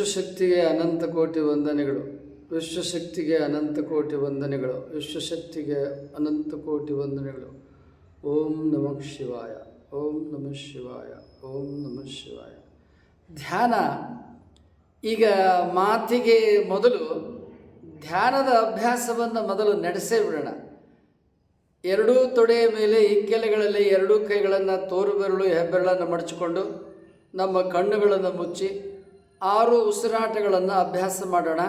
ವಿಶ್ವಶಕ್ತಿಗೆ ಅನಂತ ಕೋಟಿ ವಂದನೆಗಳು. ವಿಶ್ವಶಕ್ತಿಗೆ ಅನಂತ ಕೋಟಿ ವಂದನೆಗಳು. ವಿಶ್ವಶಕ್ತಿಗೆ ಅನಂತ ಕೋಟಿ ವಂದನೆಗಳು. ಓಂ ನಮಃ ಶಿವಾಯ. ಓಂ ನಮಃ ಶಿವಾಯ. ಓಂ ನಮಃ ಶಿವಾಯ. ಧ್ಯಾನ. ಈಗ ಮಾತಿಗೆ ಮೊದಲು ಧ್ಯಾನದ ಅಭ್ಯಾಸವನ್ನು ಮೊದಲು ನಡೆಸೇ ಬಿಡೋಣ. ಎರಡೂ ತೊಡೆಯ ಮೇಲೆ ಇಕ್ಕೆಲೆಗಳಲ್ಲಿ ಎರಡೂ ಕೈಗಳನ್ನು ತೋರು ಬೆರಳು ಹೆಬ್ಬೆರಳನ್ನು ಮಡಚಿಕೊಂಡು ನಮ್ಮ ಕಣ್ಣುಗಳನ್ನು ಮುಚ್ಚಿ ಆರು ಉಸಿರಾಟಗಳನ್ನು ಅಭ್ಯಾಸ ಮಾಡೋಣ.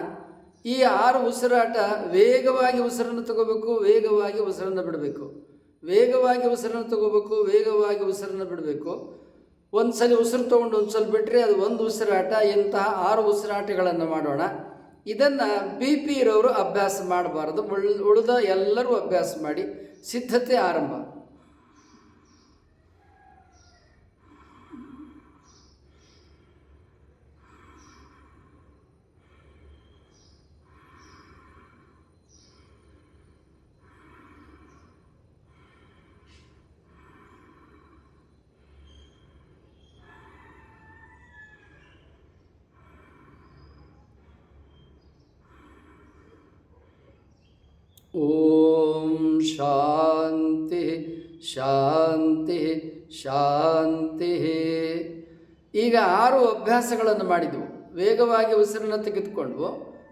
ಈ ಆರು ಉಸಿರಾಟ ವೇಗವಾಗಿ ಉಸಿರನ್ನು ತಗೋಬೇಕು, ವೇಗವಾಗಿ ಉಸಿರನ್ನು ಬಿಡಬೇಕು. ವೇಗವಾಗಿ ಉಸಿರನ್ನು ತಗೋಬೇಕು, ವೇಗವಾಗಿ ಉಸಿರನ್ನು ಬಿಡಬೇಕು. ಒಂದು ಸಲ ಉಸಿರು ತೊಗೊಂಡು ಒಂದು ಸಲ ಬಿಟ್ಟರೆ ಅದು ಒಂದು ಉಸಿರಾಟ ಇಂತಹ ಆರು ಉಸಿರಾಟಗಳನ್ನು ಮಾಡೋಣ. ಇದನ್ನು ಬಿ ಪಿ ಇರೋರು ಅಭ್ಯಾಸ ಮಾಡಬಾರದು. ಉಳ್ ಉಳಿದ ಎಲ್ಲರೂ ಅಭ್ಯಾಸ ಮಾಡಿ. ಸಿದ್ಧತೆ ಆರಂಭ. ಓಂ ಶಾಂತಿ ಶಾಂತಿ ಶಾಂತಿ ಈಗ ಆರು ಅಭ್ಯಾಸಗಳನ್ನು ಮಾಡಿದವು. ವೇಗವಾಗಿ ಉಸಿರನ್ನು ತೆಗೆದುಕೊಂಡ್ವು,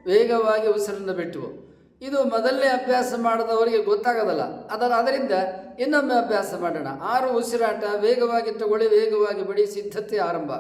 ವೇಗವಾಗಿ ಉಸಿರನ್ನು ಬಿಟ್ಟವು. ಇದು ಮೊದಲನೇ ಅಭ್ಯಾಸ ಮಾಡಿದವರಿಗೆ ಗೊತ್ತಾಗೋದಲ್ಲ. ಅದರ ಅದರಿಂದ ಇನ್ನೊಮ್ಮೆ ಅಭ್ಯಾಸ ಮಾಡೋಣ. ಆರು ಉಸಿರಾಟ, ವೇಗವಾಗಿ ತಗೊಳ್ಳಿ, ವೇಗವಾಗಿ ಬಿಡಿ, ಸಿದ್ಧತೆ ಆರಂಭ.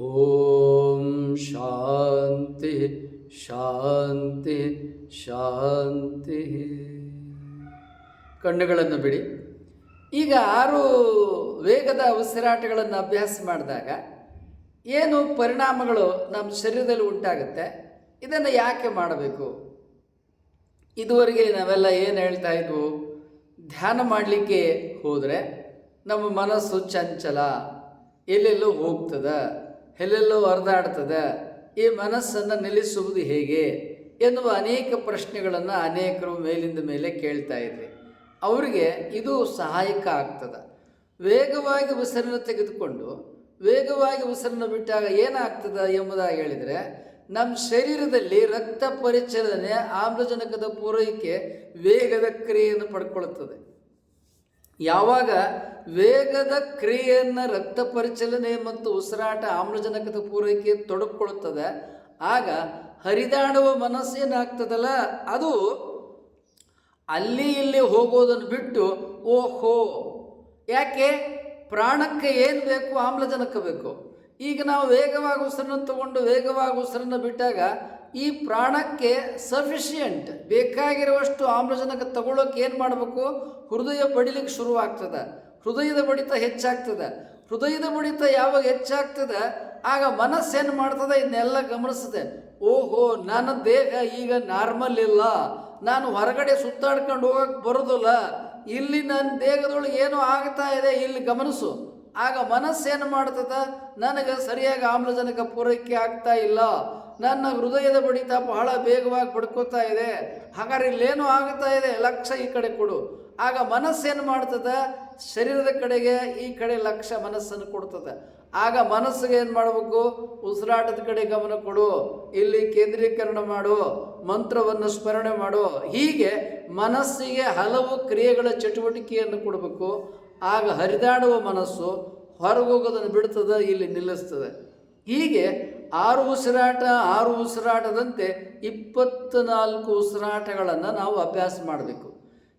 ಓಂ ಶಾಂತಿ ಶಾಂತಿ ಶಾಂತಿ. ಕಣ್ಣುಗಳನ್ನು ಬಿಡಿ. ಈಗ ಆರು ವೇಗದ ಉಸಿರಾಟಗಳನ್ನು ಅಭ್ಯಾಸ ಮಾಡಿದಾಗ ಏನು ಪರಿಣಾಮಗಳು ನಮ್ಮ ಶರೀರದಲ್ಲಿ ಉಂಟಾಗುತ್ತೆ? ಇದನ್ನು ಯಾಕೆ ಮಾಡಬೇಕು? ಇದುವರೆಗೆ ನಾವೆಲ್ಲ ಏನು ಹೇಳ್ತಾ ಇದ್ವು? ಧ್ಯಾನ ಮಾಡಲಿಕ್ಕೆ ಹೋದರೆ ನಮ್ಮ ಮನಸ್ಸು ಚಂಚಲ, ಎಲ್ಲೆಲ್ಲೋ ಹೋಗ್ತದ. ಎಲ್ಲೆಲ್ಲೋ ಹರಿದಾಡ್ತದೆ ಈ ಮನಸ್ಸನ್ನು ನಿಲ್ಲಿಸುವುದು ಹೇಗೆ ಎನ್ನುವ ಅನೇಕ ಪ್ರಶ್ನೆಗಳನ್ನು ಅನೇಕರು ಮೇಲಿಂದ ಮೇಲೆ ಕೇಳ್ತಾ ಇದ್ರಿ. ಅವರಿಗೆ ಇದು ಸಹಾಯಕ ಆಗ್ತದೆ. ವೇಗವಾಗಿ ಉಸಿರನ್ನು ತೆಗೆದುಕೊಂಡು, ವೇಗವಾಗಿ ಉಸಿರನ್ನು ಬಿಟ್ಟಾಗ ಏನಾಗ್ತದೆ ಎಂಬುದಾಗಿ ಹೇಳಿದರೆ ನಮ್ಮ ಶರೀರದಲ್ಲಿ ರಕ್ತ ಪರಿಚಲನೆ ಆಮ್ಲಜನಕದ ಪೂರೈಕೆ ವೇಗದ ಕ್ರಿಯೆಯನ್ನು ಪಡ್ಕೊಳ್ತದೆ. ಯಾವಾಗ ವೇಗದ ಕ್ರಿಯೆಯನ್ನು ರಕ್ತ ಪರಿಚಲನೆ ಮತ್ತು ಉಸಿರಾಟ ಆಮ್ಲಜನಕದ ಪೂರೈಕೆ ತೊಡಕೊಳ್ಳುತ್ತದೆ ಆಗ ಹರಿದಾಡುವ ಮನಸ್ಸೇನಾಗ್ತದಲ್ಲ ಅದು ಅಲ್ಲಿ ಇಲ್ಲಿ ಹೋಗೋದನ್ನು ಬಿಟ್ಟು ಓಹೋ, ಯಾಕೆ? ಪ್ರಾಣಕ್ಕೆ ಏನು ಬೇಕು? ಆಮ್ಲಜನಕ ಬೇಕು. ಈಗ ನಾವು ವೇಗವಾಗಿ ಉಸಿರನ್ನು ತಗೊಂಡು ವೇಗವಾಗಿ ಉಸಿರನ್ನು ಬಿಟ್ಟಾಗ ಈ ಪ್ರಾಣಕ್ಕೆ ಸಫಿಷಿಯೆಂಟ್ ಬೇಕಾಗಿರುವಷ್ಟು ಆಮ್ಲಜನಕ ತಗೊಳ್ಳೋಕೆ ಏನು ಮಾಡಬೇಕು? ಹೃದಯ ಬಡಿಲಿಕ್ಕೆ ಶುರುವಾಗ್ತದೆ. ಹೃದಯದ ಬಡಿತ ಹೆಚ್ಚಾಗ್ತದೆ. ಹೃದಯದ ಬಡಿತ ಯಾವಾಗ ಹೆಚ್ಚಾಗ್ತದೆ? ಆಗ ಮನಸ್ಸೇನು ಮಾಡ್ತದೆ? ಇದನ್ನೆಲ್ಲ ಗಮನಿಸ್ತದೆ. ಓಹೋ, ನನ್ನ ದೇಹ ಈಗ ನಾರ್ಮಲ್ ಇಲ್ಲ. ನಾನು ಹೊರಗಡೆ ಸುತ್ತಾಡ್ಕೊಂಡು ಹೋಗಕ್ಕೆ ಬರೋದಿಲ್ಲ. ಇಲ್ಲಿ ನನ್ನ ದೇಹದೊಳಗೆ ಏನೋ ಆಗ್ತಾ ಇದೆ. ಇಲ್ಲಿ ಗಮನಿಸು. ಆಗ ಮನಸ್ಸೇನು ಮಾಡ್ತದೆ? ನನಗೆ ಸರಿಯಾಗಿ ಆಮ್ಲಜನಕ ಪೂರೈಕೆ ಆಗ್ತಾ ಇಲ್ಲ. ನನ್ನ ಹೃದಯದ ಬಡಿತ ಬಹಳ ಬೇಗವಾಗಿ ಬಡ್ಕೋತಾ ಇದೆ. ಹಾಗಾದ್ರೆ ಇಲ್ಲೇನು ಆಗುತ್ತಾ ಇದೆ? ಲಕ್ಷ್ಯ ಈ ಕಡೆ ಕೊಡು. ಆಗ ಮನಸ್ಸೇನು ಮಾಡ್ತದೆ? ಶರೀರದ ಕಡೆಗೆ ಈ ಕಡೆ ಲಕ್ಷ್ಯ ಮನಸ್ಸನ್ನು ಕೊಡ್ತದೆ. ಆಗ ಮನಸ್ಸಿಗೆ ಏನು ಮಾಡಬೇಕು? ಉಸಿರಾಟದ ಕಡೆ ಗಮನ ಕೊಡು. ಇಲ್ಲಿ ಕೇಂದ್ರೀಕರಣ ಮಾಡು. ಮಂತ್ರವನ್ನು ಸ್ಮರಣೆ ಮಾಡು. ಹೀಗೆ ಮನಸ್ಸಿಗೆ ಹಲವು ಕ್ರಿಯೆಗಳ ಚಟುವಟಿಕೆಯನ್ನು ಕೊಡಬೇಕು. ಆಗ ಹರಿದಾಡುವ ಮನಸ್ಸು ಹೊರಗೋಗೋದನ್ನು ಬಿಡ್ತದೆ, ಇಲ್ಲಿ ನಿಲ್ಲಿಸ್ತದೆ. ಹೀಗೆ ಆರು ಉಸಿರಾಟ, ಆರು ಉಸಿರಾಟದಂತೆ ಇಪ್ಪತ್ತ್ನಾಲ್ಕು ಉಸಿರಾಟಗಳನ್ನು ನಾವು ಅಭ್ಯಾಸ ಮಾಡಬೇಕು.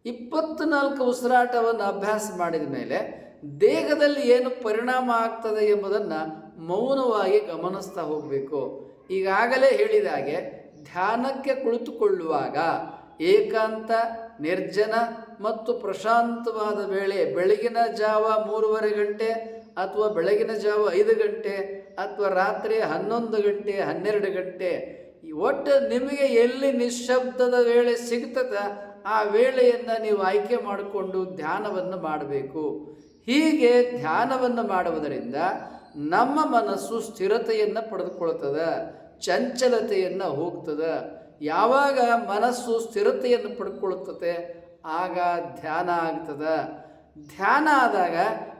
ಇಪ್ಪತ್ತ್ನಾಲ್ಕು ಉಸಿರಾಟವನ್ನು ಅಭ್ಯಾಸ ಮಾಡಿದ ಮೇಲೆ ದೇಹದಲ್ಲಿ ಏನು ಪರಿಣಾಮ ಆಗ್ತದೆ ಎಂಬುದನ್ನು ಮೌನವಾಗಿ ಗಮನಿಸ್ತಾ ಹೋಗಬೇಕು. ಈಗಾಗಲೇ ಹೇಳಿದ ಹಾಗೆ ಧ್ಯಾನಕ್ಕೆ ಕುಳಿತುಕೊಳ್ಳುವಾಗ ಏಕಾಂತ, ನಿರ್ಜನ ಮತ್ತು ಪ್ರಶಾಂತವಾದ ವೇಳೆ ಬೆಳಗಿನ ಜಾವ ಮೂರುವರೆ ಗಂಟೆ ಅಥವಾ ಬೆಳಗಿನ ಜಾವ ಐದು ಗಂಟೆ ಅಥವಾ ರಾತ್ರಿ ಹನ್ನೊಂದು ಗಂಟೆ, ಹನ್ನೆರಡು ಗಂಟೆ ಒಟ್ಟು ನಿಮಗೆ ಎಲ್ಲಿ ನಿಶ್ಶಬ್ದದ ವೇಳೆ ಸಿಗ್ತದ, ಆ ವೇಳೆಯನ್ನು ನೀವು ಆಯ್ಕೆ ಮಾಡಿಕೊಂಡು ಧ್ಯಾನವನ್ನು ಮಾಡಬೇಕು. ಹೀಗೆ ಧ್ಯಾನವನ್ನು ಮಾಡುವುದರಿಂದ ನಮ್ಮ ಮನಸ್ಸು ಸ್ಥಿರತೆಯನ್ನು ಪಡೆದುಕೊಳ್ತದೆ, ಚಂಚಲತೆಯನ್ನು ಹೋಗ್ತದೆ. ಯಾವಾಗ ಮನಸ್ಸು ಸ್ಥಿರತೆಯನ್ನು ಪಡ್ಕೊಳ್ತದೆ ಆಗ ಧ್ಯಾನ ಆಗ್ತದೆ. ಧ್ಯಾನ ಆದಾಗ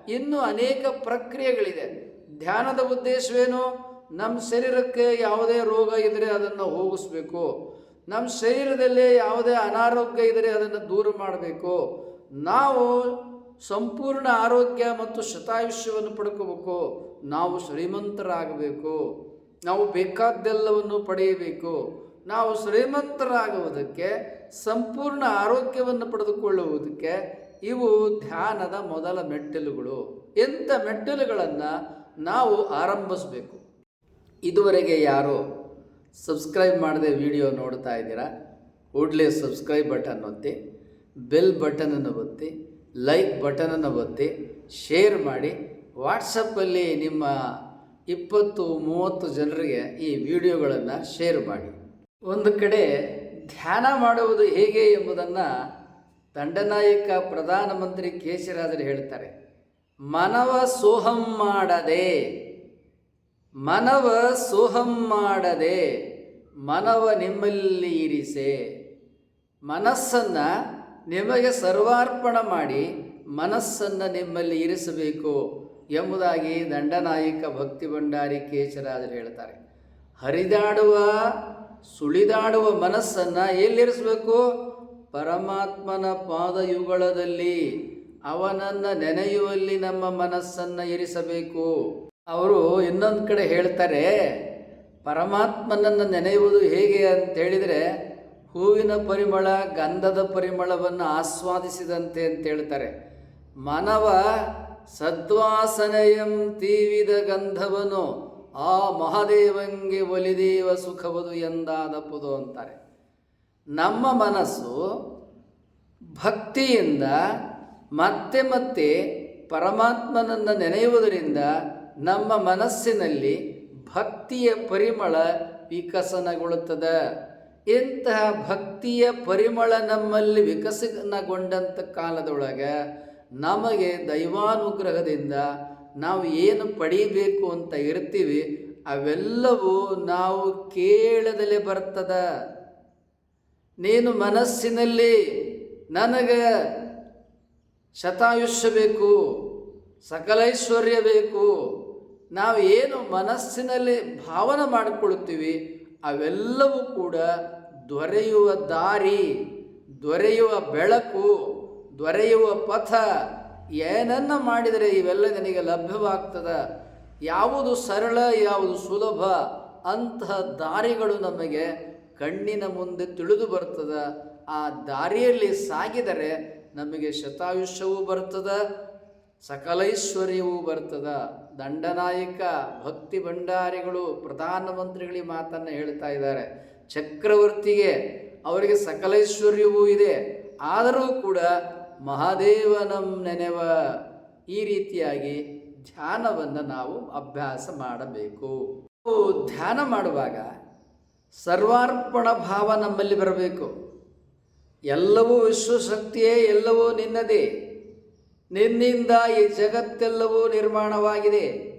ಇನ್ನೂ ಅನೇಕ ಪ್ರಕ್ರಿಯೆಗಳಿದೆ. ಧ್ಯಾನದ ಉದ್ದೇಶವೇನು? ನಮ್ಮ ಶರೀರಕ್ಕೆ ಯಾವುದೇ ರೋಗ ಇದ್ದರೆ ಅದನ್ನು ಹೋಗಿಸ್ಬೇಕು. ನಮ್ಮ ಶರೀರದಲ್ಲಿ ಯಾವುದೇ ಅನಾರೋಗ್ಯ ಇದ್ದರೆ ಅದನ್ನು ದೂರ ಮಾಡಬೇಕು. ನಾವು ಸಂಪೂರ್ಣ ಆರೋಗ್ಯ ಮತ್ತು ಶತಾಯುಷ್ಯವನ್ನು ಪಡ್ಕೋಬೇಕು. ನಾವು ಶ್ರೀಮಂತರಾಗಬೇಕು. ನಾವು ಬೇಕಾದ್ದೆಲ್ಲವನ್ನು ಪಡೆಯಬೇಕು. ನಾವು ಶ್ರೀಮಂತರಾಗುವುದಕ್ಕೆ, ಸಂಪೂರ್ಣ ಆರೋಗ್ಯವನ್ನು ಪಡೆದುಕೊಳ್ಳುವುದಕ್ಕೆ ಇವು ಧ್ಯಾನದ ಮೊದಲ ಮೆಟ್ಟಿಲುಗಳು. ಎಂಥ ಮೆಟ್ಟಿಲುಗಳನ್ನು ನಾವು ಆರಂಭಿಸಬೇಕು. ಇದುವರೆಗೆ ಯಾರು ಸಬ್ಸ್ಕ್ರೈಬ್ ಮಾಡದೆ ವಿಡಿಯೋ ನೋಡ್ತಾ ಇದ್ದೀರಾ, ಕೂಡಲೇ ಸಬ್ಸ್ಕ್ರೈಬ್ ಬಟನ್ ಒತ್ತಿ, ಬೆಲ್ ಬಟನನ್ನು ಒತ್ತಿ, ಲೈಕ್ ಬಟನನ್ನು ಒತ್ತಿ, ಶೇರ್ ಮಾಡಿ. ವಾಟ್ಸಪ್ಪಲ್ಲಿ ನಿಮ್ಮ ಇಪ್ಪತ್ತು, ಮೂವತ್ತು ಜನರಿಗೆ ಈ ವಿಡಿಯೋಗಳನ್ನು ಶೇರ್ ಮಾಡಿ. ಒಂದು ಕಡೆ ಧ್ಯಾನ ಮಾಡುವುದು ಹೇಗೆ ಎಂಬುದನ್ನು ದಂಡನಾಯಕ ಪ್ರಧಾನಮಂತ್ರಿ ಕೇಶರಾಜರು ಹೇಳ್ತಾರೆ. ಮನವ ಸೋಹಂ ಮಾಡದೆ, ಮನವ ಸೋಹಂ ಮಾಡದೆ, ಮನವ ನಿಮ್ಮಲ್ಲಿ ಇರಿಸೆ. ಮನಸ್ಸನ್ನು ನಿಮಗೆ ಸರ್ವಾರ್ಪಣ ಮಾಡಿ ಮನಸ್ಸನ್ನು ನಿಮ್ಮಲ್ಲಿ ಇರಿಸಬೇಕು ಎಂಬುದಾಗಿ ದಂಡನಾಯಕ ಭಕ್ತಿ ಭಂಡಾರಿ ಕೇಶರಾಜರು ಹೇಳ್ತಾರೆ. ಹರಿದಾಡುವ, ಸುಳಿದಾಡುವ ಮನಸ್ಸನ್ನು ಎಲ್ಲಿರಿಸಬೇಕು? ಪರಮಾತ್ಮನ ಪಾದಯುಗಳದಲ್ಲಿ. ಅವನನ್ನು ನೆನೆಯುವಲ್ಲಿ ನಮ್ಮ ಮನಸ್ಸನ್ನು ಇರಿಸಬೇಕು. ಅವರು ಇನ್ನೊಂದು ಕಡೆ ಹೇಳ್ತಾರೆ, ಪರಮಾತ್ಮನನ್ನು ನೆನೆಯುವುದು ಹೇಗೆ ಅಂತ ಹೇಳಿದರೆ ಹೂವಿನ ಪರಿಮಳ, ಗಂಧದ ಪರಿಮಳವನ್ನು ಆಸ್ವಾದಿಸಿದಂತೆ ಅಂತ ಹೇಳ್ತಾರೆ ಮಾನವ ಸದ್ವಾಸನೆಯಂ ತೀವಿದ ಗಂಧವನು, ಆ ಮಹಾದೇವಂಗೆ ಒಲಿದೇವ ಸುಖವದು ಎಂದಾದಪುದು ಅಂತಾರೆ. ನಮ್ಮ ಮನಸ್ಸು ಭಕ್ತಿಯಿಂದ ಮತ್ತೆ ಮತ್ತೆ ಪರಮಾತ್ಮನನ್ನು ನೆನೆಯುವುದರಿಂದ ನಮ್ಮ ಮನಸ್ಸಿನಲ್ಲಿ ಭಕ್ತಿಯ ಪರಿಮಳ ವಿಕಸನಗೊಳ್ಳುತ್ತದೆ. ಇಂತಹ ಭಕ್ತಿಯ ಪರಿಮಳ ನಮ್ಮಲ್ಲಿ ವಿಕಸನಗೊಂಡಂಥ ಕಾಲದೊಳಗೆ ನಮಗೆ ದೈವಾನುಗ್ರಹದಿಂದ ನಾವು ಏನು ಪಡೀಬೇಕು ಅಂತ ಇರ್ತೀವಿ, ಅವೆಲ್ಲವೂ ನಾವು ಕೇಳದಲೇ ಬರ್ತದ. ನೀನು ಮನಸ್ಸಿನಲ್ಲಿ ನನಗೆ ಶತಾಯುಷ್ಯ ಬೇಕು ಸಕಲೈಶ್ವರ್ಯ ಬೇಕು ನಾವು ಏನು ಮನಸ್ಸಿನಲ್ಲಿ ಭಾವನೆ ಮಾಡಿಕೊಳ್ಳುತ್ತೀವಿ, ಅವೆಲ್ಲವೂ ಕೂಡ ದೊರೆಯುವ ದಾರಿ, ದೊರೆಯುವ ಬೆಳಕು, ದೊರೆಯುವ ಪಥ. ಏನನ್ನು ಮಾಡಿದರೆ ಇವೆಲ್ಲ ನನಗೆ ಲಭ್ಯವಾಗ್ತದ? ಯಾವುದು ಸರಳ, ಯಾವುದು ಸುಲಭ? ಅಂತಹ ದಾರಿಗಳು ನಮಗೆ ಕಣ್ಣಿನ ಮುಂದೆ ತಿಳಿದು ಬರ್ತದ. ಆ ದಾರಿಯಲ್ಲಿ ಸಾಗಿದರೆ ನಮಗೆ ಶತಾಯುಷ್ಯವೂ ಬರ್ತದ, ಸಕಲೈಶ್ವರ್ಯವೂ ಬರ್ತದ. ದಂಡನಾಯಕ, ಭಕ್ತಿ ಭಂಡಾರಿಗಳು ಪ್ರಧಾನಮಂತ್ರಿಗಳಿಗೆ ಮಾತನ್ನು ಹೇಳ್ತಾ ಇದ್ದಾರೆ. ಚಕ್ರವರ್ತಿಗೆ ಅವರಿಗೆ ಸಕಲೈಶ್ವರ್ಯವೂ ಇದೆ. ಆದರೂ ಕೂಡ ಮಹಾದೇವನಂ ನೆನೆವ. ಈ ರೀತಿಯಾಗಿ ಧ್ಯಾನವನ್ನು ನಾವು ಅಭ್ಯಾಸ ಮಾಡಬೇಕು. ಧ್ಯಾನ ಮಾಡುವಾಗ ಸರ್ವಾರ್ಪಣ ಭಾವ ನಮ್ಮಲ್ಲಿ ಬರಬೇಕು. ಎಲ್ಲವೂ ವಿಶ್ವಶಕ್ತಿಯೇ, ಎಲ್ಲವೂ ನಿನ್ನದೇ. ನಿನ್ನಿಂದ ಈ ಜಗತ್ತೆಲ್ಲವೂ ನಿರ್ಮಾಣವಾಗಿದೆ.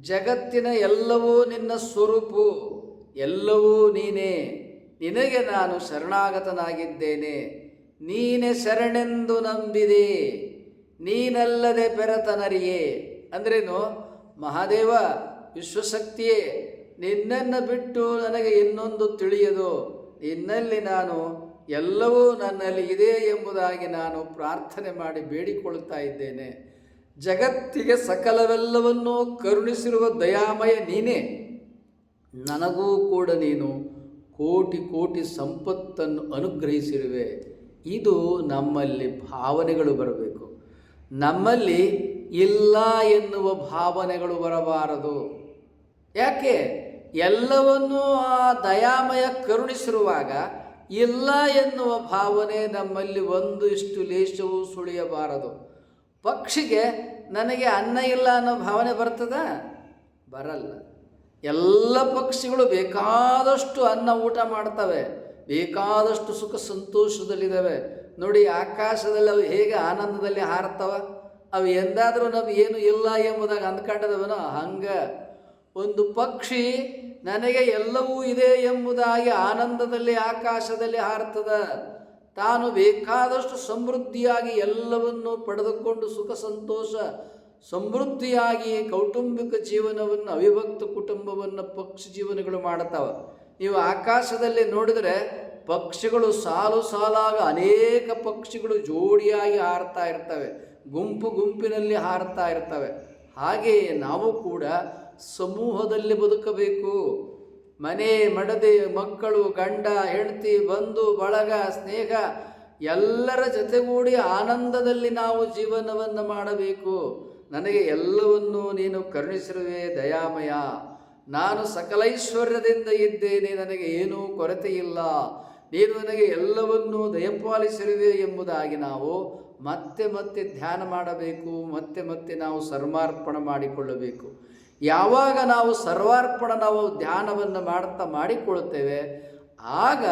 ಜಗತ್ತಿನ ಎಲ್ಲವೂ ನಿನ್ನ ಸ್ವರೂಪು, ಎಲ್ಲವೂ ನೀನೇ. ನಿನಗೆ ನಾನು ಶರಣಾಗತನಾಗಿದ್ದೇನೆ. ನೀನೆ ಶರಣೆಂದು ನಂಬಿದೆ. ನೀನಲ್ಲದೆ ಬೆರತನರಿಯೇ. ಅಂದ್ರೇನು? ಮಹಾದೇವ, ವಿಶ್ವಶಕ್ತಿಯೇ, ನಿನ್ನನ್ನು ಬಿಟ್ಟು ನನಗೆ ಇನ್ನೊಂದು ತಿಳಿಯದು. ನಿನ್ನಲ್ಲಿ ನಾನು ಎಲ್ಲವೂ ನನ್ನಲ್ಲಿ ಇದೆ ಎಂಬುದಾಗಿ ನಾನು ಪ್ರಾರ್ಥನೆ ಮಾಡಿ ಬೇಡಿಕೊಳ್ತಾ ಇದ್ದೇನೆ. ಜಗತ್ತಿಗೆ ಸಕಲವೆಲ್ಲವನ್ನೂ ಕರುಣಿಸಿರುವ ದಯಾಮಯ ನೀನೇ. ನನಗೂ ಕೂಡ ನೀನು ಕೋಟಿ ಕೋಟಿ ಸಂಪತ್ತನ್ನು ಅನುಗ್ರಹಿಸಿರುವೆ. ಇದು ನಮ್ಮಲ್ಲಿ ಭಾವನೆಗಳು ಬರಬೇಕು. ನಮ್ಮಲ್ಲಿ ಇಲ್ಲ ಎನ್ನುವ ಭಾವನೆಗಳು ಬರಬಾರದು. ಯಾಕೆ? ಎಲ್ಲವನ್ನೂ ಆ ದಯಾಮಯ ಕರುಣಿಸಿರುವಾಗ ಇಲ್ಲ ಎನ್ನುವ ಭಾವನೆ ನಮ್ಮಲ್ಲಿ ಒಂದು ಇಷ್ಟು ಲೇಷವೂ ಸುಳಿಯಬಾರದು. ಪಕ್ಷಿಗೆ ನನಗೆ ಅನ್ನ ಇಲ್ಲ ಅನ್ನೋ ಭಾವನೆ ಬರ್ತದ? ಬರಲ್ಲ. ಎಲ್ಲ ಪಕ್ಷಿಗಳು ಬೇಕಾದಷ್ಟು ಅನ್ನ ಊಟ ಮಾಡ್ತವೆ. ಬೇಕಾದಷ್ಟು ಸುಖ ಸಂತೋಷದಲ್ಲಿದ್ದಾವೆ. ನೋಡಿ, ಆಕಾಶದಲ್ಲಿ ಅವು ಹೇಗೆ ಆನಂದದಲ್ಲಿ ಹಾರತ್ತವ? ಅವು ಎಂದಾದರೂ ನಮ್ಗೆ ಏನು ಇಲ್ಲ ಎಂಬುದಾಗಿ ಅಂದ್ಕೊಂಡದವನ ಹಂಗ. ಒಂದು ಪಕ್ಷಿ ನನಗೆ ಎಲ್ಲವೂ ಇದೆ ಎಂಬುದಾಗಿ ಆನಂದದಲ್ಲಿ, ಆಕಾಶದಲ್ಲಿ ಹಾರ್ತದ. ತಾನು ಬೇಕಾದಷ್ಟು ಸಮೃದ್ಧಿಯಾಗಿ ಎಲ್ಲವನ್ನು ಪಡೆದುಕೊಂಡು ಸುಖ, ಸಂತೋಷ, ಸಮೃದ್ಧಿಯಾಗಿ ಕೌಟುಂಬಿಕ ಜೀವನವನ್ನು, ಅವಿಭಕ್ತ ಕುಟುಂಬವನ್ನು, ಪಕ್ಷಿ ಜೀವನಗಳು ಮಾಡುತ್ತವೆ. ನೀವು ಆಕಾಶದಲ್ಲಿ ನೋಡಿದರೆ ಪಕ್ಷಿಗಳು ಸಾಲು ಸಾಲಾಗ ಅನೇಕ ಪಕ್ಷಿಗಳು ಜೋಡಿಯಾಗಿ ಹಾರ್ತಾ ಇರ್ತವೆ. ಗುಂಪು ಗುಂಪಿನಲ್ಲಿ ಹಾರ್ತಾ ಇರ್ತವೆ. ಹಾಗೆಯೇ ನಾವು ಕೂಡ ಸಮೂಹದಲ್ಲಿ ಬದುಕಬೇಕು. ಮನೆ, ಮಡದೆ, ಮಕ್ಕಳು, ಗಂಡ, ಹೆಂಡತಿ, ಬಂಧು, ಬಳಗ, ಸ್ನೇಹ ಎಲ್ಲರ ಜೊತೆಗೂಡಿ ಆನಂದದಲ್ಲಿ ನಾವು ಜೀವನವನ್ನು ಮಾಡಬೇಕು. ನನಗೆ ಎಲ್ಲವನ್ನೂ ನೀನು ಕರುಣಿಸಿರುವೆ ದಯಾಮಯ. ನಾನು ಸಕಲೈಶ್ವರ್ಯದಿಂದ ಇದ್ದೇನೆ, ನನಗೆ ಏನೂ ಕೊರತೆಯಿಲ್ಲ. ನೀನು ನನಗೆ ಎಲ್ಲವನ್ನೂ ದಯಪಾಲಿಸಿರುವೆ ಎಂಬುದಾಗಿ ನಾವು ಮತ್ತೆ ಮತ್ತೆ ಧ್ಯಾನ ಮಾಡಬೇಕು, ಮತ್ತೆ ಮತ್ತೆ ನಾವು ಸರ್ಮಾರ್ಪಣ ಮಾಡಿಕೊಳ್ಳಬೇಕು. ಯಾವಾಗ ನಾವು ಸರ್ವಾರ್ಪಣ ನಾವು ಧ್ಯಾನವನ್ನು ಮಾಡ್ತಾ ಮಾಡಿಕೊಳ್ಳುತ್ತೇವೆ, ಆಗ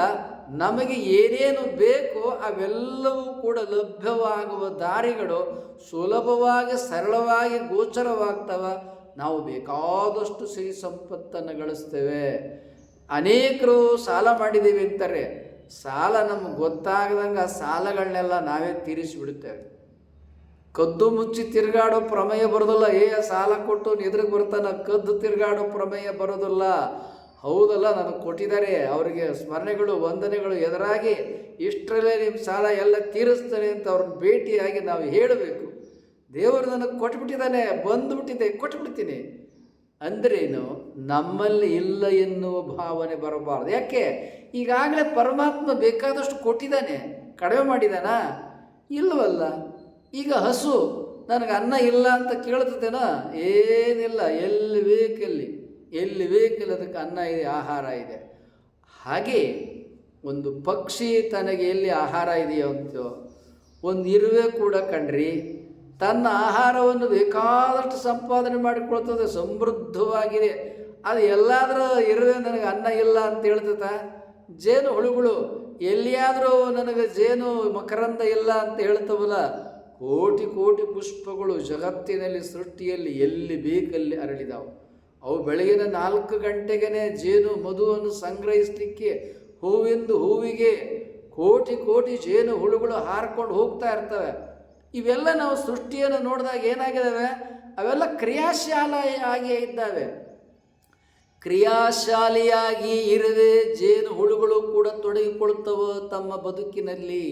ನಮಗೆ ಏನೇನು ಬೇಕೋ ಅವೆಲ್ಲವೂ ಕೂಡ ಲಭ್ಯವಾಗುವ ದಾರಿಗಳು ಸುಲಭವಾಗಿ, ಸರಳವಾಗಿ, ಗೋಚರವಾಗ್ತವ. ನಾವು ಬೇಕಾದಷ್ಟು ಸಿಹಿ ಸಂಪತ್ತನ್ನು ಗಳಿಸ್ತೇವೆ. ಅನೇಕರು ಸಾಲ ಮಾಡಿದ್ದೀವಿ ಅಂತಾರೆ. ಸಾಲ ನಮ್ಗೆ ಗೊತ್ತಾಗದಂಗೆ ಆ ಸಾಲಗಳನ್ನೆಲ್ಲ ನಾವೇ ತೀರಿಸಿಬಿಡುತ್ತೇವೆ ಕದ್ದು ಮುಚ್ಚಿ ತಿರುಗಾಡೋ ಪ್ರಮೇಯ ಬರೋದಿಲ್ಲ. ಏ, ಸಾಲ ಕೊಟ್ಟು ಎದುರಿಗೆ ಬರ್ತಾನೆ? ಕದ್ದು ತಿರುಗಾಡೋ ಪ್ರಮೇಯ ಬರೋದಲ್ಲ. ಹೌದಲ್ಲ, ನನಗೆ ಕೊಟ್ಟಿದ್ದಾರೆ. ಅವರಿಗೆ ಸ್ಮರಣೆಗಳು, ವಂದನೆಗಳು ಎದುರಾಗಿ ಇಷ್ಟರಲ್ಲೇ ನಿಮ್ಮ ಸಾಲ ಎಲ್ಲ ತೀರಿಸ್ತಾನೆ ಅಂತ ಅವ್ರನ್ನ ಭೇಟಿಯಾಗಿ ನಾವು ಹೇಳಬೇಕು. ದೇವರು ನನಗೆ ಕೊಟ್ಬಿಟ್ಟಿದ್ದಾನೆ. ಬಂದುಬಿಟ್ಟಿದೆ, ಕೊಟ್ಬಿಡ್ತೀನಿ. ಅಂದ್ರೇನು, ನಮ್ಮಲ್ಲಿ ಇಲ್ಲ ಎನ್ನುವ ಭಾವನೆ ಬರಬಾರ್ದು. ಯಾಕೆ? ಈಗಾಗಲೇ ಪರಮಾತ್ಮ ಬೇಕಾದಷ್ಟು ಕೊಟ್ಟಿದ್ದಾನೆ. ಕಡಿಮೆ ಮಾಡಿದಾನಾ ಇಲ್ಲವಲ್ಲ. ಈಗ ಹಸು, ನನಗೆ ಅನ್ನ ಇಲ್ಲ ಅಂತ ಕೇಳ್ತದೇನಾ? ಏನಿಲ್ಲ, ಎಲ್ಲಿ ಬೇಕಲ್ಲಿ ಎಲ್ಲಿ ಬೇಕಲ್ಲಿ ಅದಕ್ಕೆ ಅನ್ನ ಇದೆ, ಆಹಾರ ಇದೆ. ಹಾಗೆ ಒಂದು ಪಕ್ಷಿ ತನಗೆ ಎಲ್ಲಿ ಆಹಾರ ಇದೆಯೋ ಅಂತೋ ಒಂದು ಇರುವೆ ಕೂಡ ಕಣ್ರಿ ತನ್ನ ಆಹಾರವನ್ನು ಬೇಕಾದಷ್ಟು ಸಂಪಾದನೆ ಮಾಡಿಕೊಳ್ತದೆ, ಸಮೃದ್ಧವಾಗಿದೆ. ಅದು ಎಲ್ಲಾದರೂ ಇರುವೆ ನನಗೆ ಅನ್ನ ಇಲ್ಲ ಅಂತ ಹೇಳ್ತದ? ಜೇನು ಹುಳುಗಳು, ಎಲ್ಲಿಯಾದರೂ ನನಗೆ ಜೇನು ಮಕರಂದ ಇಲ್ಲ ಅಂತ ಹೇಳ್ತವಲ್ಲ ಕೋಟಿ ಕೋಟಿ ಪುಷ್ಪಗಳು ಜಗತ್ತಿನಲ್ಲಿ ಸೃಷ್ಟಿಯಲ್ಲಿ ಎಲ್ಲಿ ಬೇಕಲ್ಲಿ ಅರಳಿದಾವು. ಅವು ಬೆಳಗಿನ ನಾಲ್ಕು ಗಂಟೆಗೇ ಜೇನು ಮಧುವನ್ನು ಸಂಗ್ರಹಿಸಲಿಕ್ಕೆ ಹೂವಿಂದು ಹೂವಿಗೆ ಕೋಟಿ ಕೋಟಿ ಜೇನು ಹುಳುಗಳು ಹಾರ್ಕೊಂಡು ಹೋಗ್ತಾ ಇರ್ತವೆ. ಇವೆಲ್ಲ ನಾವು ಸೃಷ್ಟಿಯನ್ನು ನೋಡಿದಾಗ ಏನಾಗಿದ್ದಾವೆ? ಅವೆಲ್ಲ ಕ್ರಿಯಾಶಾಲ ಆಗಿ ಇದ್ದಾವೆ. ಕ್ರಿಯಾಶಾಲಿಯಾಗಿ ಇರುವೆ ಜೇನು ಹುಳುಗಳು ಕೂಡ ತೊಡಗಿಕೊಳ್ಳುತ್ತವೆ ತಮ್ಮ ಬದುಕಿನಲ್ಲಿ.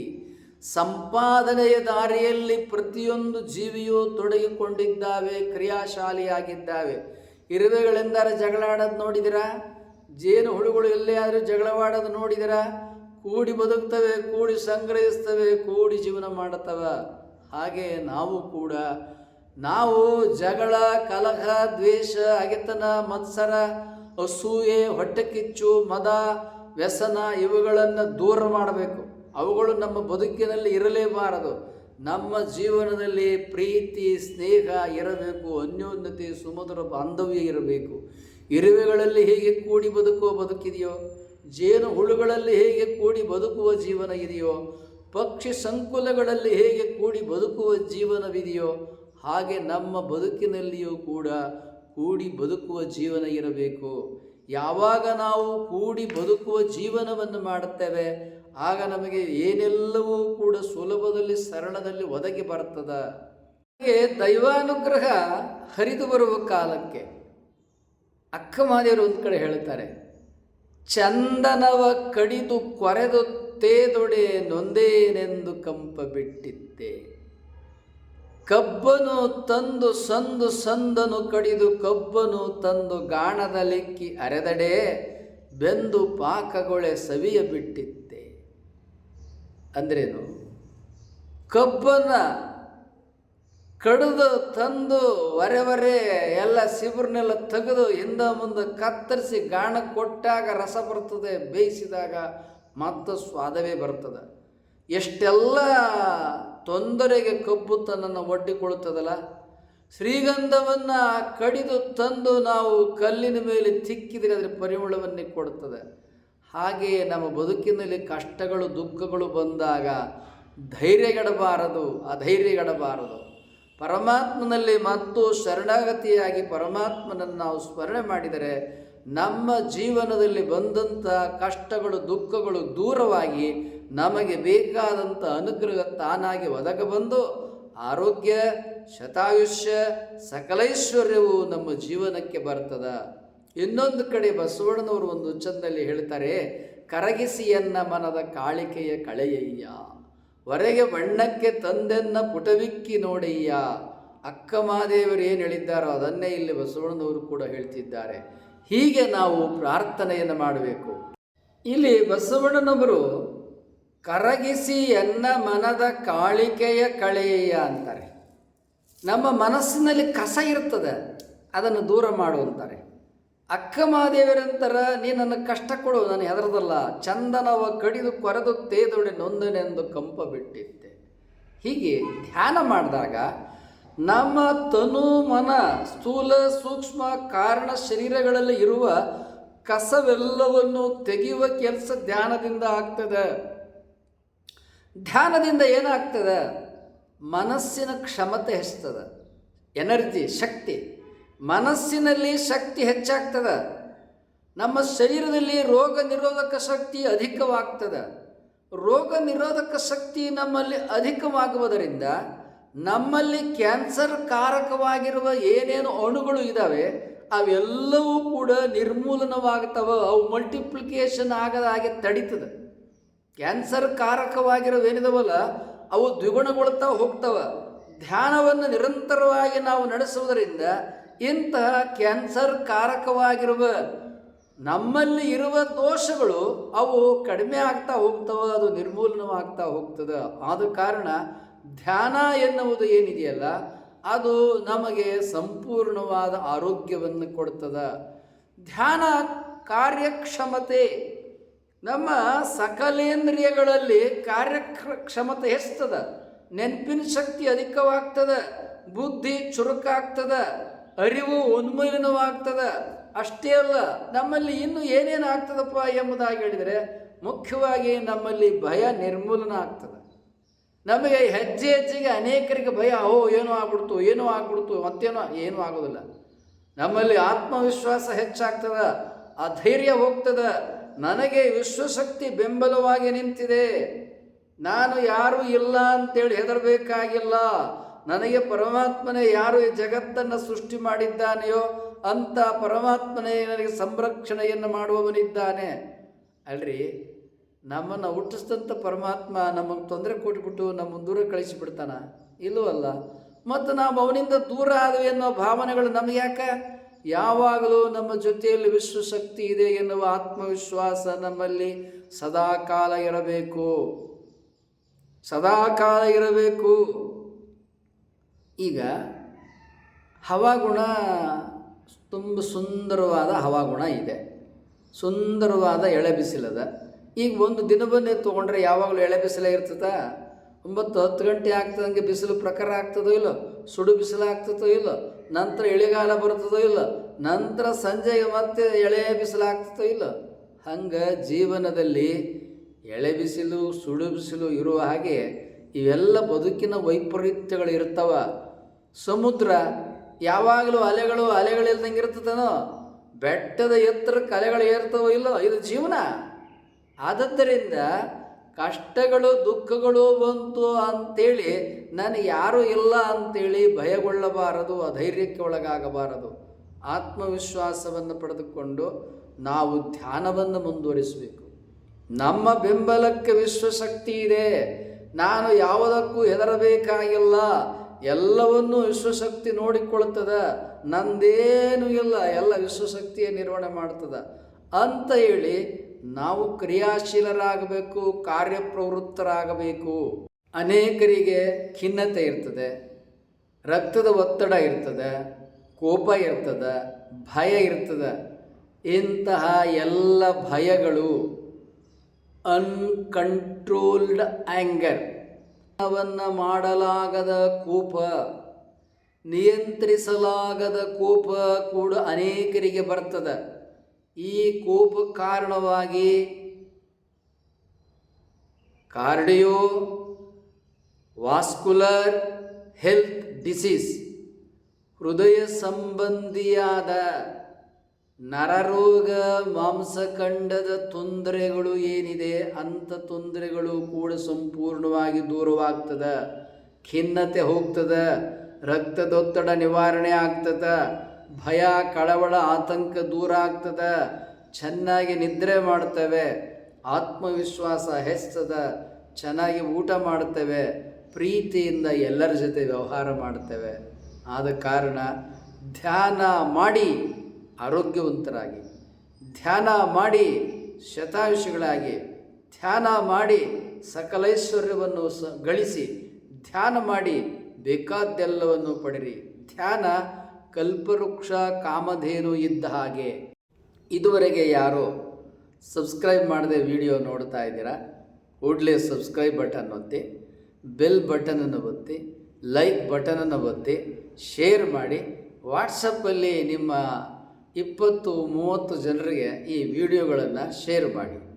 ಸಂಪಾದನೆಯ ದಾರಿಯಲ್ಲಿ ಪ್ರತಿಯೊಂದು ಜೀವಿಯೂ ತೊಡಗಿಕೊಂಡಿದ್ದಾವೆ, ಕ್ರಿಯಾಶಾಲಿಯಾಗಿದ್ದಾವೆ. ಇರುವೆಗಳೆಂದರೆ ಜಗಳಾಡೋದು ನೋಡಿದಿರಾ? ಜೇನು ಹುಳುಗಳು ಎಲ್ಲಿಯಾದರೂ ಜಗಳವಾಡೋದು ನೋಡಿದಿರಾ? ಕೂಡಿ ಬದುಕ್ತವೆ, ಕೂಡಿ ಸಂಗ್ರಹಿಸ್ತವೆ, ಕೂಡಿ ಜೀವನ ಮಾಡುತ್ತವೆ. ಹಾಗೆ ನಾವು ಕೂಡ, ನಾವು ಜಗಳ, ಕಲಹ, ದ್ವೇಷ, ಅಗೆತನ, ಮತ್ಸರ, ಅಸೂಯೆ ಹೊಟ್ಟೆಕಿಚ್ಚು ಮದ, ವ್ಯಸನ ಇವುಗಳನ್ನು ದೂರ ಮಾಡಬೇಕು. ಅವುಗಳು ನಮ್ಮ ಬದುಕಿನಲ್ಲಿ ಇರಲೇಬಾರದು. ನಮ್ಮ ಜೀವನದಲ್ಲಿ ಪ್ರೀತಿ, ಸ್ನೇಹ ಇರಬೇಕು, ಅನ್ಯೋನ್ಯತೆ, ಸುಮಧುರ ಬಾಂಧವ್ಯ ಇರಬೇಕು. ಇರುವೆಗಳಲ್ಲಿ ಹೇಗೆ ಕೂಡಿ ಬದುಕುವ ಬದುಕಿದೆಯೋ, ಜೇನು ಹುಳುಗಳಲ್ಲಿ ಹೇಗೆ ಕೂಡಿ ಬದುಕುವ ಜೀವನ ಇದೆಯೋ, ಪಕ್ಷಿ ಸಂಕುಲಗಳಲ್ಲಿ ಹೇಗೆ ಕೂಡಿ ಬದುಕುವ ಜೀವನವಿದೆಯೋ, ಹಾಗೆ ನಮ್ಮ ಬದುಕಿನಲ್ಲಿಯೂ ಕೂಡ ಕೂಡಿ ಬದುಕುವ ಜೀವನ ಇರಬೇಕು. ಯಾವಾಗ ನಾವು ಕೂಡಿ ಬದುಕುವ ಜೀವನವನ್ನು ಮಾಡುತ್ತೇವೆ ಆಗ ನಮಗೆ ಏನೆಲ್ಲವೂ ಕೂಡ ಸುಲಭದಲ್ಲಿ ಸರಳದಲ್ಲಿ ಒದಗಿ ಬರ್ತದ. ಹಾಗೆ ದೈವಾನುಗ್ರಹ ಹರಿದು ಬರುವ ಕಾಲಕ್ಕೆ ಅಕ್ಕ ಮಾದಿಯರು ಒಂದು ಕಡೆ ಹೇಳ್ತಾರೆ, ಚಂದನವ ಕಡಿದು ಕೊರೆದು ತೇದೊಡೆ ನೊಂದೇನೆಂದು ಕಂಪ ಬಿಟ್ಟಿತ್ತೆ ಕಬ್ಬನು ತಂದು ಸಂದು ಸಂದನು ಕಡಿದು ಕಬ್ಬನು ತಂದು ಗಾಣದ ಲೆಕ್ಕಿ ಅರೆದಡೆ ಬೆಂದು ಪಾಕಗೊಳೆ ಸವಿಯ ಬಿಟ್ಟಿದ್ದೆ ಅಂದ್ರೇನು? ಕಬ್ಬನ್ನು ಕಡಿದು ತಂದು ವರೆ ವರೆ ಎಲ್ಲ ಸಿಬ್ರನ್ನೆಲ್ಲ ತೆಗೆದು ಹಿಂದ ಮುಂದೆ ಕತ್ತರಿಸಿ ಗಾಣ ಕೊಟ್ಟಾಗ ರಸ ಬರ್ತದೆ, ಬೇಯಿಸಿದಾಗ ಮತ್ತು ಸ್ವಾದವೇ ಬರ್ತದೆ. ಎಷ್ಟೆಲ್ಲ ತೊಂದರೆಗೆ ಕಬ್ಬು ತನ್ನನ್ನು ಒಡ್ಡಿಕೊಳ್ಳುತ್ತದಲ್ಲ? ಶ್ರೀಗಂಧವನ್ನು ಕಡಿದು ತಂದು ನಾವು ಕಲ್ಲಿನ ಮೇಲೆ ತಿಕ್ಕಿದರೆ ಅದರ ಪರಿಮಳವನ್ನೇ ಕೊಡುತ್ತದೆ. ಹಾಗೆಯೇ ನಮ್ಮ ಬದುಕಿನಲ್ಲಿ ಕಷ್ಟಗಳು, ದುಃಖಗಳು ಬಂದಾಗ ಧೈರ್ಯಗೆಡಬಾರದು ಅಧೈರ್ಯಗೆಡಬಾರದು ಪರಮಾತ್ಮನಲ್ಲಿ ಮತ್ತು ಶರಣಾಗತಿಯಾಗಿ ಪರಮಾತ್ಮನನ್ನು ನಾವು ಸ್ಮರಣೆ ಮಾಡಿದರೆ ನಮ್ಮ ಜೀವನದಲ್ಲಿ ಬಂದಂಥ ಕಷ್ಟಗಳು, ದುಃಖಗಳು ದೂರವಾಗಿ ನಮಗೆ ಬೇಕಾದಂಥ ಅನುಗ್ರಹ ತಾನಾಗಿ ಒದಗಬಂದು ಆರೋಗ್ಯ, ಶತಾಯುಷ್ಯ, ಸಕಲೈಶ್ವರ್ಯವು ನಮ್ಮ ಜೀವನಕ್ಕೆ ಬರ್ತದ. ಇನ್ನೊಂದು ಕಡೆ ಬಸವಣ್ಣನವರು ಒಂದು ಚಂದಲ್ಲಿ ಹೇಳ್ತಾರೆ, ಕರಗಿಸಿಯನ್ನ ಮನದ ಕಾಳಿಕೆಯ ಕಳೆಯಯ್ಯ, ಹೊರಗೆ ಬಣ್ಣಕ್ಕೆ ತಂದೆನ್ನ ಪುಟವಿಕ್ಕಿ ನೋಡಯ್ಯ, ಅಕ್ಕ ಮಹಾದೇವರು ಏನು ಹೇಳಿದ್ದಾರೋ ಅದನ್ನೇ ಇಲ್ಲಿ ಬಸವಣ್ಣನವರು ಕೂಡ ಹೇಳ್ತಿದ್ದಾರೆ. ಹೀಗೆ ನಾವು ಪ್ರಾರ್ಥನೆಯನ್ನು ಮಾಡಬೇಕು. ಇಲ್ಲಿ ಬಸವಣ್ಣನವರು ಕರಗಿಸಿ ಎನ್ನ ಮನದ ಕಾಳಿಕೆಯ ಕಳೆಯಯ್ಯ ಅಂತಾರೆ. ನಮ್ಮ ಮನಸ್ಸಿನಲ್ಲಿ ಕಸ ಇರ್ತದೆ, ಅದನ್ನು ದೂರ ಮಾಡು ಅಂತಾರೆ. ಅಕ್ಕ ಮಹಾದೇವರಂತರ, ನೀ ನನ್ನ ಕಷ್ಟ ಕೊಡು, ನಾನು ಹೆದರದಲ್ಲ. ಚಂದನವ ಕಡಿದು ಕೊರೆದು ತೇದೊಡೆ ನೊಂದನೆಂದು ಕಂಪ ಬಿಟ್ಟಿದ್ದೆ. ಹೀಗೆ ಧ್ಯಾನ ಮಾಡಿದಾಗ, ನಮ್ಮ ತನು ಮನ ಸ್ಥೂಲ ಸೂಕ್ಷ್ಮ ಕಾರಣ ಶರೀರಗಳಲ್ಲಿ ಇರುವ ಕಸವೆಲ್ಲವನ್ನು ತೆಗೆಯುವ ಕೆಲಸ ಧ್ಯಾನದಿಂದ ಆಗ್ತದೆ. ಧ್ಯಾನದಿಂದ ಏನಾಗ್ತದೆ? ಮನಸ್ಸಿನ ಕ್ಷಮತೆ ಹೆಚ್ಚುತ್ತದೆ ಎನರ್ಜಿ, ಶಕ್ತಿ. ಮನಸ್ಸಿನಲ್ಲಿ ಶಕ್ತಿ ಹೆಚ್ಚಾಗ್ತದೆ. ನಮ್ಮ ಶರೀರದಲ್ಲಿ ರೋಗ ನಿರೋಧಕ ಶಕ್ತಿ ಅಧಿಕವಾಗ್ತದೆ. ರೋಗ ನಿರೋಧಕ ಶಕ್ತಿ ನಮ್ಮಲ್ಲಿ ಅಧಿಕವಾಗುವುದರಿಂದ ನಮ್ಮಲ್ಲಿ ಕ್ಯಾನ್ಸರ್ ಕಾರಕವಾಗಿರುವ ಏನೇನು ಅಣುಗಳು ಇದ್ದಾವೆ ಅವೆಲ್ಲವೂ ಕೂಡ ನಿರ್ಮೂಲನವಾಗ್ತವೆ, ಅವು ಮಲ್ಟಿಪ್ಲಿಕೇಶನ್ ಆಗದ ಹಾಗೆ ತಡೀತದೆ. ಕ್ಯಾನ್ಸರ್ ಕಾರಕವಾಗಿರೋವೇನಿದವಲ್ಲ ಅವು ದ್ವಿಗುಣಗೊಳ್ತಾ ಹೋಗ್ತವೆ. ಧ್ಯಾನವನ್ನು ನಿರಂತರವಾಗಿ ನಾವು ನಡೆಸುವುದರಿಂದ ಇಂತಹ ಕ್ಯಾನ್ಸರ್ ಕಾರಕವಾಗಿರುವ ನಮ್ಮಲ್ಲಿ ಇರುವ ದೋಷಗಳು ಅವು ಕಡಿಮೆ ಆಗ್ತಾ ಹೋಗ್ತವ, ಅದು ನಿರ್ಮೂಲನವಾಗ್ತಾ ಹೋಗ್ತದೆ. ಆದ ಕಾರಣ ಧ್ಯಾನ ಎನ್ನುವುದು ಏನಿದೆಯಲ್ಲ, ಅದು ನಮಗೆ ಸಂಪೂರ್ಣವಾದ ಆರೋಗ್ಯವನ್ನು ಕೊಡ್ತದೆ. ಧ್ಯಾನ ಕಾರ್ಯಕ್ಷಮತೆ. ನಮ್ಮ ಸಕಲೇಂದ್ರಿಯಗಳಲ್ಲಿ ಕಾರ್ಯಕ್ಷಮತೆ ಹೆಚ್ಚದ ನೆನಪಿನ ಶಕ್ತಿ ಅಧಿಕವಾಗ್ತದ. ಬುದ್ಧಿ ಚುರುಕಾಗ್ತದ. ಅರಿವು ಉನ್ಮೂಲನವಾಗ್ತದ. ಅಷ್ಟೇ ಅಲ್ಲ, ನಮ್ಮಲ್ಲಿ ಇನ್ನು ಏನೇನು ಆಗ್ತದಪ್ಪ ಎಂಬುದಾಗಿ ಹೇಳಿದರೆ, ಮುಖ್ಯವಾಗಿ ನಮ್ಮಲ್ಲಿ ಭಯ ನಿರ್ಮೂಲನ ಆಗ್ತದೆ. ನಮಗೆ ಹೆಜ್ಜೆ ಹೆಜ್ಜೆಗೆ ಅನೇಕರಿಗೆ ಭಯ, ಓ, ಏನೋ ಆಗ್ಬಿಡ್ತು ಏನೋ ಆಗ್ಬಿಡ್ತು, ಮತ್ತೇನೋ, ಏನೂ ಆಗೋದಿಲ್ಲ. ನಮ್ಮಲ್ಲಿ ಆತ್ಮವಿಶ್ವಾಸ ಹೆಚ್ಚಾಗ್ತದ ಧೈರ್ಯ ಹೋಗ್ತದ, ನನಗೆ ವಿಶ್ವಶಕ್ತಿ ಬೆಂಬಲವಾಗಿ ನಿಂತಿದೆ. ನಾನು ಯಾರೂ ಇಲ್ಲ ಅಂತೇಳಿ ಹೆದರಬೇಕಾಗಿಲ್ಲ. ನನಗೆ ಪರಮಾತ್ಮನೇ ಯಾರು ಈ ಜಗತ್ತನ್ನು ಸೃಷ್ಟಿ ಮಾಡಿದ್ದಾನೆಯೋ ಅಂತ ಪರಮಾತ್ಮನೇ ನನಗೆ ಸಂರಕ್ಷಣೆಯನ್ನು ಮಾಡುವವನಿದ್ದಾನೆ. ಅಲ್ರಿ, ನಮ್ಮನ್ನು ಹುಟ್ಟಿಸಿದಂಥ ಪರಮಾತ್ಮ ನಮಗೆ ತೊಂದರೆ ಕೊಟ್ಬಿಟ್ಟು ನಮ್ಮ ದೂರ ಕಳಿಸಿಬಿಡ್ತಾನ? ಇಲ್ಲವಲ್ಲ ಮತ್ತು ನಾವು ಅವನಿಂದ ದೂರ ಆದವಿ ಅನ್ನೋ ಭಾವನೆಗಳು ನಮಗೆ ಯಾಕೆ? ಯಾವಾಗಲೂ ನಮ್ಮ ಜೊತೆಯಲ್ಲಿ ವಿಶ್ವಶಕ್ತಿ ಇದೆ ಎನ್ನುವ ಆತ್ಮವಿಶ್ವಾಸ ನಮ್ಮಲ್ಲಿ ಸದಾಕಾಲ ಇರಬೇಕು. ಸದಾಕಾಲ ಇರಬೇಕು. ಈಗ ಹವಾಗುಣ ತುಂಬ ಸುಂದರವಾದ ಹವಾಗುಣ ಇದೆ. ಸುಂದರವಾದ ಎಳೆ ಬಿಸಿಲದ. ಈಗ ಒಂದು ದಿನ ಬಂದು ತೊಗೊಂಡ್ರೆ ಯಾವಾಗಲೂ ಎಳೆ ಬಿಸಿಲೇ ಇರ್ತದ? ಒಂಬತ್ತು ಹತ್ತು ಗಂಟೆ ಆಗ್ತದಂಗೆ ಬಿಸಿಲು ಪ್ರಖರ ಆಗ್ತದೋ ಇಲ್ಲೋ? ಸುಡು ಬಿಸಿಲು ಆಗ್ತದೋ ಇಲ್ಲೋ? ನಂತರ ಇಳಿಗಾಲ ಬರ್ತದೋ ಇಲ್ಲ? ನಂತರ ಸಂಜೆಗೆ ಮತ್ತೆ ಎಳೆ ಬಿಸಿಲು ಆಗ್ತದೋ ಇಲ್ಲ? ಹಂಗೆ ಜೀವನದಲ್ಲಿ ಎಳೆ ಬಿಸಿಲು, ಸುಡು ಬಿಸಿಲು ಇರುವ ಹಾಗೆ ಇವೆಲ್ಲ ಬದುಕಿನ ವೈಪರೀತ್ಯಗಳು ಇರ್ತವ. ಸಮುದ್ರ ಯಾವಾಗಲೂ ಅಲೆಗಳು ಅಲೆಗಳಿಲ್ದಂಗೆ ಇರ್ತದನೋ, ಬೆಟ್ಟದ ಎತ್ತರಕ್ಕೆ ಅಲೆಗಳು ಏರ್ತವೋ ಇಲ್ಲೋ, ಇದು ಜೀವನ. ಆದದ್ದರಿಂದ ಕಷ್ಟಗಳು ದುಃಖಗಳು ಬಂತು ಅಂತೇಳಿ ನನಗೆ ಯಾರೂ ಇಲ್ಲ ಅಂತೇಳಿ ಭಯಗೊಳ್ಳಬಾರದು, ಅಧೈರ್ಯಕ್ಕೆ ಒಳಗಾಗಬಾರದು. ಆತ್ಮವಿಶ್ವಾಸವನ್ನು ಪಡೆದುಕೊಂಡು ನಾವು ಧ್ಯಾನವನ್ನು ಮುಂದುವರಿಸಬೇಕು. ನಮ್ಮ ಬೆಂಬಲಕ್ಕೆ ವಿಶ್ವಶಕ್ತಿ ಇದೆ. ನಾನು ಯಾವುದಕ್ಕೂ ಹೆದರಬೇಕಾಗಿಲ್ಲ. ಎಲ್ಲವನ್ನೂ ವಿಶ್ವಶಕ್ತಿ ನೋಡಿಕೊಳ್ತದ, ನಂದೇನು ಇಲ್ಲ, ಎಲ್ಲ ವಿಶ್ವಶಕ್ತಿಯ ನಿರ್ವಹಣೆ ಮಾಡ್ತದ. ಅಂತ ಹೇಳಿ ನಾವು ಕ್ರಿಯಾಶೀಲರಾಗಬೇಕು, ಕಾರ್ಯಪ್ರವೃತ್ತರಾಗಬೇಕು. ಅನೇಕರಿಗೆ ಖಿನ್ನತೆ ಇರ್ತದೆ, ರಕ್ತದ ಒತ್ತಡ ಇರ್ತದೆ, ಕೋಪ ಇರ್ತದೆ, ಭಯ ಇರ್ತದೆ. ಇಂತಹ ಎಲ್ಲ ಭಯಗಳು ಅನ್ಕಂಟ್ರೋಲ್ಡ್ ಆ್ಯಂಗರ್ ಅವನ್ನ ಮಾಡಲಾಗದ ಕೋಪ, ನಿಯಂತ್ರಿಸಲಾಗದ ಕೋಪ ಕೂಡ ಅನೇಕರಿಗೆ ಬರ್ತದೆ. ಈ ಕೋಪ ಕಾರಣವಾಗಿ ಕಾರ್ಡಿಯೋ ವಾಸ್ಕುಲರ್ ಹೆಲ್ತ್ ಡಿಸೀಸ್, ಹೃದಯ ಸಂಬಂಧಿಯಾದ ನರರೋಗ ಮಾಂಸಖಂಡದ ತೊಂದರೆಗಳು ಏನಿದೆ ಅಂಥ ತೊಂದರೆಗಳು ಕೂಡ ಸಂಪೂರ್ಣವಾಗಿ ದೂರವಾಗ್ತದ. ಖಿನ್ನತೆ ಹೋಗ್ತದ, ರಕ್ತದೊತ್ತಡ ನಿವಾರಣೆ ಆಗ್ತದ, ಭಯ, ಕಳವಳ, ಆತಂಕ ದೂರ ಆಗ್ತದ, ಚೆನ್ನಾಗಿ ನಿದ್ರೆ ಮಾಡ್ತೇವೆ, ಆತ್ಮವಿಶ್ವಾಸ ಹೆಚ್ಚದ ಚೆನ್ನಾಗಿ ಊಟ ಮಾಡ್ತೇವೆ, ಪ್ರೀತಿಯಿಂದ ಎಲ್ಲರ ಜೊತೆ ವ್ಯವಹಾರ ಮಾಡ್ತೇವೆ. ಆದ ಕಾರಣ ಧ್ಯಾನ ಮಾಡಿ ಆರೋಗ್ಯವಂತರಾಗಿ, ಧ್ಯಾನ ಮಾಡಿ ಶತಾಯುಷಿಗಳಾಗಿ, ಧ್ಯಾನ ಮಾಡಿ ಸಕಲೈಶ್ವರ್ಯವನ್ನು ಸ, ಗಳಿಸಿ ಧ್ಯಾನ ಮಾಡಿ ಬೇಕಾದ್ದೆಲ್ಲವನ್ನು ಪಡಿರಿ ಧ್ಯಾನ ಕಲ್ಪವೃಕ್ಷ ಕಾಮಧೇನು ಇದ್ದ ಹಾಗೆ. ಇದುವರೆಗೆ ಯಾರೋ ಸಬ್ಸ್ಕ್ರೈಬ್ ಮಾಡದೆ ವಿಡಿಯೋ ನೋಡ್ತಾ ಇದ್ದೀರಾ? ಕೂಡಲೇ ಸಬ್ಸ್ಕ್ರೈಬ್ ಬಟನ್ ಒತ್ತಿ, ಬೆಲ್ ಬಟನನ್ನು ಒತ್ತಿ, ಲೈಕ್ ಬಟನನ್ನು ಒತ್ತಿ, ಶೇರ್ ಮಾಡಿ. ವಾಟ್ಸಪ್ಪಲ್ಲಿ ನಿಮ್ಮ ಇಪ್ಪತ್ತು ಮೂವತ್ತು ಜನರಿಗೆ ಈ ವಿಡಿಯೋಗಳನ್ನು ಶೇರ್ ಮಾಡಿ.